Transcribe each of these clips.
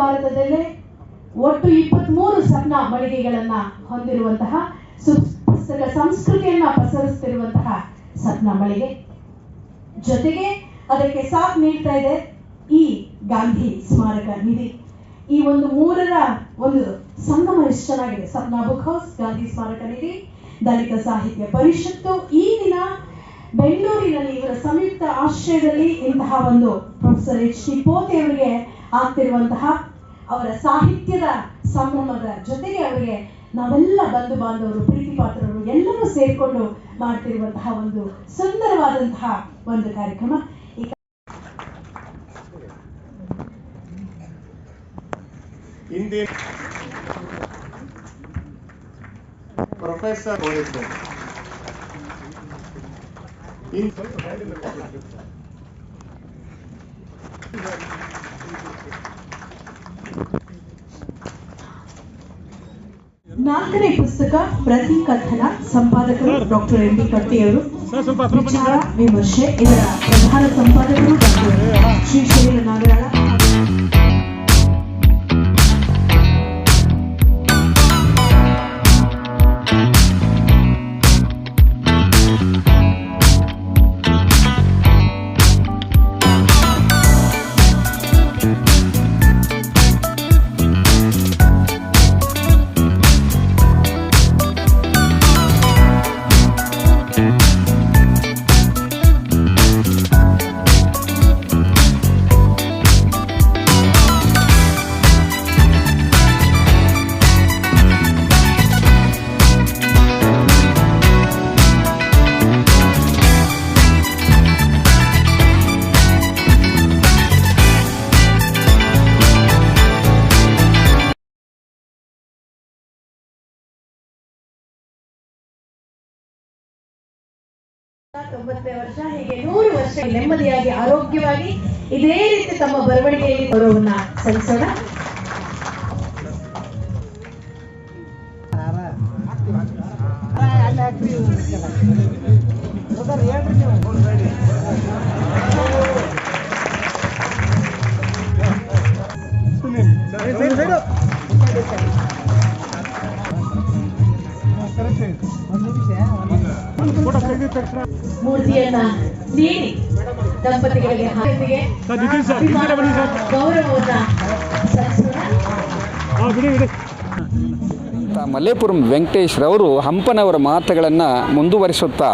ಭಾರತದಲ್ಲೇ ಒಟ್ಟು ಇಪ್ಪತ್ತ್ ಮೂರು ಸಣ್ಣ ಮಳಿಗೆಗಳನ್ನ ಹೊಂದಿರುವಂತಹ ಪುಸ್ತಕ ಸಂಸ್ಕೃತಿಯನ್ನ ಪಸರಿಸ್ತಿರುವಂತಹ ಸಣ್ಣ ಮಳಿಗೆ. ಜೊತೆಗೆ ಅದಕ್ಕೆ ಸಾಥ್ ನೀಡ್ತಾ ಇದೆ ಈ ಗಾಂಧಿ ಸ್ಮಾರಕ ನಿಧಿ. ಈ ಒಂದು ಮೂರರ ಒಂದು ಸಂಗಮ ಎಷ್ಟು ಚೆನ್ನಾಗಿದೆ. ಸಪ್ನ ಬುಕ್ ಹೌಸ್, ಗಾಂಧಿ ಸ್ಮಾರಕ ನಿಧಿ, ದಲಿತ ಸಾಹಿತ್ಯ ಪರಿಷತ್ತು. ಈ ದಿನ ಬೆಂಗಳೂರಿನಲ್ಲಿ ಇವರ ಸಂಯುಕ್ತ ಆಶ್ರಯದಲ್ಲಿ ಇಂತಹ ಒಂದು ಪ್ರೊಫೆಸರ್ ಎಚ್ ಟಿ ಪೋತೆ ಅವರಿಗೆ ಆಗ್ತಿರುವಂತಹ ಅವರ ಸಾಹಿತ್ಯದ ಸಂಭ್ರಮದ ಜೊತೆಗೆ ಅವರಿಗೆ ನಾವೆಲ್ಲ ಬಂಧು ಬಾಂಧವರು, ಪ್ರೀತಿ ಪಾತ್ರರು ಎಲ್ಲರೂ ಸೇರಿಕೊಂಡು ಮಾಡ್ತಿರುವಂತಹ ಒಂದು ಸುಂದರವಾದಂತಹ ಒಂದು ಕಾರ್ಯಕ್ರಮ. ಪ್ರೊಫೆಸರ್ ನಾಲ್ಕನೇ ಪುಸ್ತಕ ಪ್ರತಿ ಕಥನ ಸಂಪಾದಕರು ಡಾಕ್ಟರ್ ಎಂ ಬಿ ಕಟ್ಟಿಯವರು ವಿಚಾರ ವಿಮರ್ಶೆ ಇದರ ಪ್ರಧಾನ ಸಂಪಾದಕರು ಡಾಕ್ಟರ್ ಶ್ರೀಶೈಲ ನಾಗರಾಳ ತೊಂಬತ್ತನೇ ವರ್ಷ ಹೀಗೆ ನೂರು ವರ್ಷ ನೆಮ್ಮದಿಯಾಗಿ ಆರೋಗ್ಯವಾಗಿ ಇದೇ ರೀತಿ ತಮ್ಮ ಬರವಣಿಗೆಯಲ್ಲಿ ಬರೋವನ್ನ ಸಲ್ಲಿಸೋಣ. ಮೂರ್ತಿಯನ್ನ ನೀಡಿ ದಂಪತಿಗಳಿಗೆ ಗೌರವವನ್ನ ಮಲ್ಲೇಪುರಂ ವೆಂಕಟೇಶ್ ರವರು ಹಂಪನವರ ಮಾತುಗಳನ್ನು ಮುಂದುವರಿಸುತ್ತಾ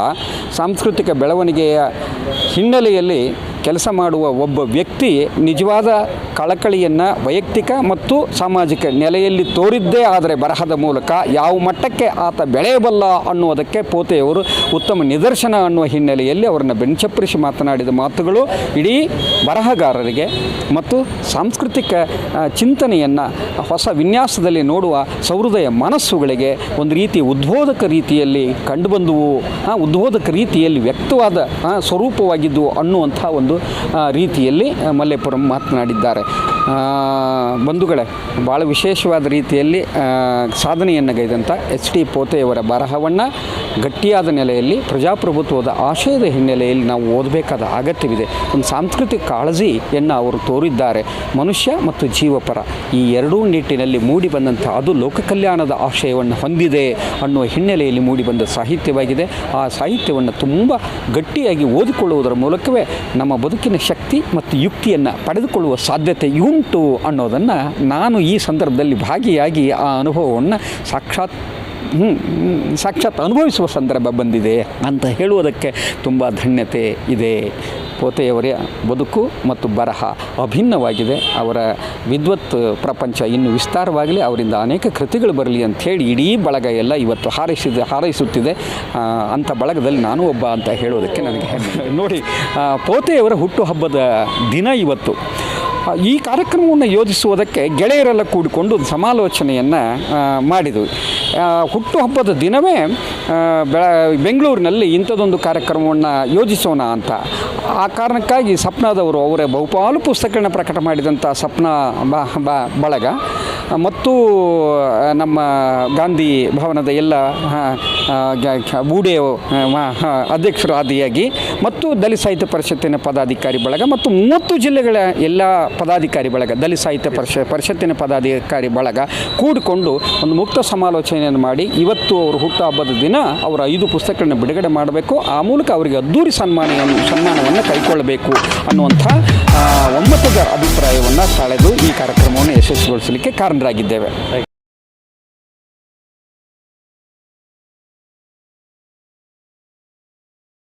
ಸಾಂಸ್ಕೃತಿಕ ಬೆಳವಣಿಗೆಯ ಹಿನ್ನೆಲೆಯಲ್ಲಿ ಕೆಲಸ ಮಾಡುವ ಒಬ್ಬ ವ್ಯಕ್ತಿ ನಿಜವಾದ ಕಳಕಳಿಯನ್ನು ವೈಯಕ್ತಿಕ ಮತ್ತು ಸಾಮಾಜಿಕ ನೆಲೆಯಲ್ಲಿ ತೋರಿದ್ದೇ ಆದರೆ ಬರಹದ ಮೂಲಕ ಯಾವ ಮಟ್ಟಕ್ಕೆ ಆತ ಬೆಳೆಯಬಲ್ಲ ಅನ್ನುವುದಕ್ಕೆ ಪೋತೆಯವರು ಉತ್ತಮ ನಿದರ್ಶನ ಅನ್ನುವ ಹಿನ್ನೆಲೆಯಲ್ಲಿ ಅವರನ್ನು ಬೆಂಚಪ್ಪರಿಸಿ ಮಾತನಾಡಿದ ಮಾತುಗಳು ಇಡೀ ಬರಹಗಾರರಿಗೆ ಮತ್ತು ಸಾಂಸ್ಕೃತಿಕ ಚಿಂತನೆಯನ್ನು ಹೊಸ ವಿನ್ಯಾಸದಲ್ಲಿ ನೋಡುವ ಸಹೃದಯ ಮನಸ್ಸುಗಳಿಗೆ ಒಂದು ರೀತಿ ಉದ್ಬೋಧಕ ರೀತಿಯಲ್ಲಿ ಕಂಡುಬಂದುವು ಉದ್ಬೋಧಕ ರೀತಿಯಲ್ಲಿ ವ್ಯಕ್ತವಾದ ಸ್ವರೂಪವಾಗಿದ್ದವು ಅನ್ನುವಂಥ ಒಂದು ಆ, ರೀತಿಯಲ್ಲಿ ಮಲ್ಲೇಪುರಂ ಮಾತನಾಡಿದ್ದಾರೆ. ಬಂಧುಗಳೇ ಭಾಳ ವಿಶೇಷವಾದ ರೀತಿಯಲ್ಲಿ ಸಾಧನೆಯನ್ನು ಗೈದಂಥ ಎಚ್ ಡಿ ಪೋತೆಯವರ ಬರಹವನ್ನು ಗಟ್ಟಿಯಾದ ನೆಲೆಯಲ್ಲಿ ಪ್ರಜಾಪ್ರಭುತ್ವದ ಆಶಯದ ಹಿನ್ನೆಲೆಯಲ್ಲಿ ನಾವು ಓದಬೇಕಾದ ಅಗತ್ಯವಿದೆ. ಒಂದು ಸಾಂಸ್ಕೃತಿಕ ಕಾಳಜಿಯನ್ನು ಅವರು ತೋರಿದ್ದಾರೆ. ಮನುಷ್ಯ ಮತ್ತು ಜೀವಪರ ಈ ಎರಡೂ ನಿಟ್ಟಿನಲ್ಲಿ ಮೂಡಿ ಬಂದಂಥ ಅದು ಲೋಕ ಕಲ್ಯಾಣದ ಆಶಯವನ್ನು ಹೊಂದಿದೆ ಅನ್ನುವ ಹಿನ್ನೆಲೆಯಲ್ಲಿ ಮೂಡಿಬಂದ ಸಾಹಿತ್ಯವಾಗಿದೆ. ಆ ಸಾಹಿತ್ಯವನ್ನು ತುಂಬ ಗಟ್ಟಿಯಾಗಿ ಓದಿಕೊಳ್ಳುವುದರ ಮೂಲಕವೇ ನಮ್ಮ ಬದುಕಿನ ಶಕ್ತಿ ಮತ್ತು ಯುಕ್ತಿಯನ್ನು ಪಡೆದುಕೊಳ್ಳುವ ಸಾಧ್ಯತೆ ಉಂಟು ಅನ್ನೋದನ್ನು ನಾನು ಈ ಸಂದರ್ಭದಲ್ಲಿ ಭಾಗಿಯಾಗಿ ಆ ಅನುಭವವನ್ನು ಸಾಕ್ಷಾತ್ ಹ್ಮ್, ಸಾಕ್ಷಾತ್ ಅನುಭವಿಸುವ ಸಂದರ್ಭ ಬಂದಿದೆ ಅಂತ ಹೇಳುವುದಕ್ಕೆ ತುಂಬ ಧನ್ಯತೆ ಇದೆ. ಪೋತೆಯವರ ಬದುಕು ಮತ್ತು ಬರಹ ಅಭಿನ್ನವಾಗಿದೆ. ಅವರ ವಿದ್ವತ್ ಪ್ರಪಂಚ ಇನ್ನು ವಿಸ್ತಾರವಾಗಲಿ ಅವರಿಂದ ಅನೇಕ ಕೃತಿಗಳು ಬರಲಿ ಅಂಥೇಳಿ ಇಡೀ ಬಳಗ ಎಲ್ಲ ಇವತ್ತು ಹಾರೈಸಿದ ಹಾರೈಸುತ್ತಿದೆ. ಅಂಥ ಬಳಗದಲ್ಲಿ ನಾನು ಒಬ್ಬ ಅಂತ ಹೇಳೋದಕ್ಕೆ ನನಗೆ ನೋಡಿ ಪೋತೆಯವರ ಹುಟ್ಟುಹಬ್ಬದ ದಿನ ಇವತ್ತು. ಈ ಕಾರ್ಯಕ್ರಮವನ್ನು ಯೋಜಿಸುವುದಕ್ಕೆ ಗೆಳೆಯರೆಲ್ಲ ಕೂಡಿಕೊಂಡು ಒಂದು ಸಮಾಲೋಚನೆಯನ್ನು ಮಾಡಿದ್ವಿ. ಹುಟ್ಟುಹಬ್ಬದ ದಿನವೇ ಬೆಳ, ಬೆಂಗಳೂರಿನಲ್ಲಿ ಇಂಥದ್ದೊಂದು ಕಾರ್ಯಕ್ರಮವನ್ನು ಯೋಜಿಸೋಣ ಅಂತ. ಆ ಕಾರಣಕ್ಕಾಗಿ ಸಪ್ನಾದವರು ಅವರೇ ಬಹುಪಾಲು ಪುಸ್ತಕಗಳನ್ನ ಪ್ರಕಟ ಮಾಡಿದಂಥ ಸಪ್ನ ಬಳಗ. ಮತ್ತು ನಮ್ಮ ಗಾಂಧಿ ಭವನದ ಎಲ್ಲ ಆ, ಅಧ್ಯಕ್ಷರಾದಿಯಾಗಿ ಮತ್ತು ದಲಿತ ಸಾಹಿತ್ಯ ಪರಿಷತ್ತಿನ ಪದಾಧಿಕಾರಿ ಬಳಗ ಮತ್ತು ಮೂವತ್ತು ಜಿಲ್ಲೆಗಳ ಎಲ್ಲ ಪದಾಧಿಕಾರಿ ಬಳಗ ದಲಿತ ಸಾಹಿತ್ಯ ಪರಿಷ ಪರಿಷತ್ತಿನ ಪದಾಧಿಕಾರಿ ಬಳಗ ಕೂಡಿಕೊಂಡು ಒಂದು ಮುಕ್ತ ಸಮಾಲೋಚನೆಯನ್ನು ಮಾಡಿ ಇವತ್ತು ಅವರು ಹುಟ್ಟುಹಬ್ಬದ ದಿನ ಅವರ ಐದು ಪುಸ್ತಕಗಳನ್ನು ಬಿಡುಗಡೆ ಮಾಡಬೇಕು. ಆ ಮೂಲಕ ಅವರಿಗೆ ಅದ್ದೂರಿ ಸನ್ಮಾನ ಸನ್ಮಾನವನ್ನು ಕೈಗೊಳ್ಳಬೇಕು ಅನ್ನುವಂಥ ಒಮ್ಮತದ ಅಭಿಪ್ರಾಯವನ್ನು ತಾಳೆದು ಈ ಕಾರ್ಯಕ್ರಮವನ್ನು ಯಶಸ್ವಿಗೊಳಿಸಲಿಕ್ಕೆ ಕಾರಣರಾಗಿದ್ದೇವೆ.